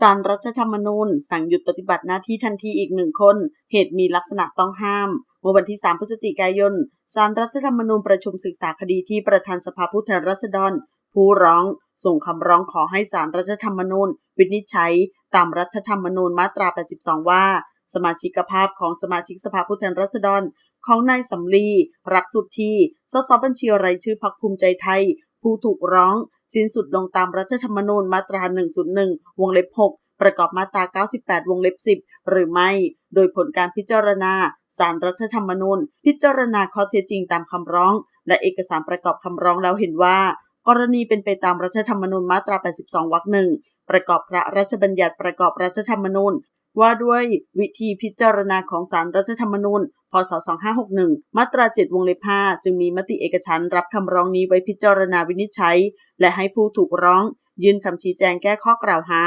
ศาลรัฐธรรมนูญ สั่งหยุดปฏิบัติหน้าที่ทันทีอีกหนึ่งคน เหตุมีลักษณะต้องห้ามเมื่อวันที่ 3 พฤศจิกายนศาลรัฐธรรมนูญประชุมศึกษาคดีที่ประธานสภาผู้แทนราษฎร ผู้ร้องส่งคำร้องขอให้ศาลรัฐธรรมนูญ วินิจฉัย ตามรัฐธรรมนูญมาตรา 82 ว่า สมาชิกภาพของสมาชิกสภาผู้แทนราษฎร ของนายสำลีรักสุดที่สสบัญชีรายชื่อพรรคภูมิใจไทย ผู้ถูกร้องสิ้นสุดลงตามรัฐธรรมนูญมาตรา 101 วงเล็บ 6 ประกอบมาตรา 98 วงเล็บ 10 หรือไม่ โดยผลการพิจารณาสารรัฐธรรมนูญ พิจารณาข้อเท็จจริงตามคำร้อง และเอกสารประกอบคำร้องแล้วเห็นว่า กรณีเป็นไปตามรัฐธรรมนูญมาตรา 82 วรรคหนึ่งประกอบพระราชบัญญัติประกอบรัฐธรรมนูญ ว่าด้วยวิธีพิจารณาของศาลรัฐธรรมนูญ พศ 2561 มาตรา 7 วงเล็บ 5 จึงมีมติเอกฉันรับคำร้องนี้ไว้พิจารณาวินิจฉัย และให้ผู้ถูกร้อง ยื่นคำชี้แจงแก้ข้อกล่าวหา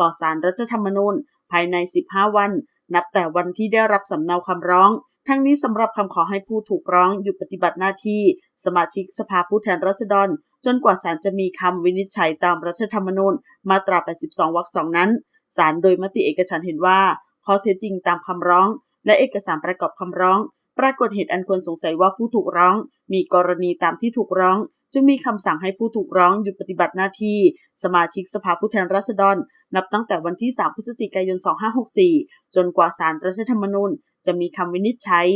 ต่อศาลรัฐธรรมนูญ ภายใน 15 วัน นับแต่วันที่ได้รับสำเนาคำร้อง ทั้งนี้สำหรับคำขอให้ผู้ถูกร้องหยุดปฏิบัติหน้าที่ สมาชิกสภาผู้แทนราษฎร จนกว่าศาลจะมีคำวินิจฉัยตามรัฐธรรมนูญ มาตรา 82 วรรคสองนั้น ศาลโดยมติเอกฉันเห็นว่าข้อเท็จจริงตามคำร้อง และเอกสารประกอบคำร้อง ปรากฏเหตุอันควรสงสัยว่าผู้ถูกร้อง มีกรณีตามที่ถูกร้อง จึงมีคำสั่งให้ผู้ถูกร้องหยุดปฏิบัติหน้าที่ สมาชิกสภาผู้แทนราษฎร นับตั้งแต่วันที่ 3 พฤศจิกายน 2564 จนกว่าศาลรัฐธรรมนูญจะมีคำวินิจฉัย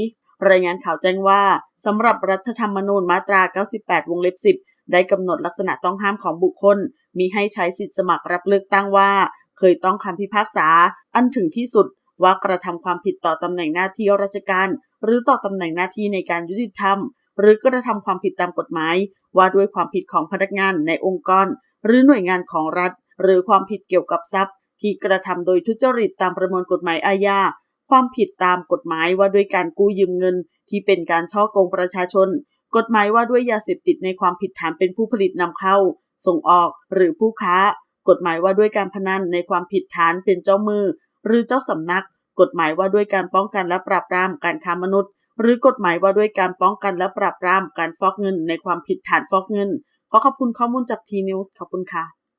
รายงานข่าวแจ้งว่าสำหรับรัฐธรรมนูญมาตรา 98 วงเล็บ 10 ได้กำหนดลักษณะต้องห้ามของบุคคล มีให้ใช้สิทธิสมัครรับเลือกตั้งว่า เคยต้องคำพิพากษาอันถึงที่สุดว่ากระทำความผิดต่อตำแหน่งหน้าที่ราชการ หรือต่อตำแหน่งหน้าที่ในการยุติธรรม หรือกระทำความผิดตามกฎหมาย ว่าด้วยความผิดของพนักงานในองค์กร หรือหน่วยงานของรัฐ หรือความผิดเกี่ยวกับทรัพย์ ที่กระทำโดยทุจริตตามประมวลกฎหมายอาญาความผิดตามกฎหมายว่าด้วยการกู้ยืมเงิน ที่เป็นการช่อโกงประชาชน กฎหมายว่าด้วยยาเสพติดในความผิดฐานเป็นผู้ผลิตนำเข้า ส่งออกหรือผู้ค้า กฎหมายว่าด้วยการพนันในความผิดฐานเป็นเจ้ามือ หรือเจ้าสำนัก กฎหมายว่าด้วยการป้องกันและปราบปรามการค้ามนุษย์ หรือกฎหมายว่าด้วยการป้องกันและปราบปรามการฟอกเงิน ในความผิดฐานฟอกเงิน ขอขอบคุณข้อมูลจากทีนิวส์ขอบคุณค่ะ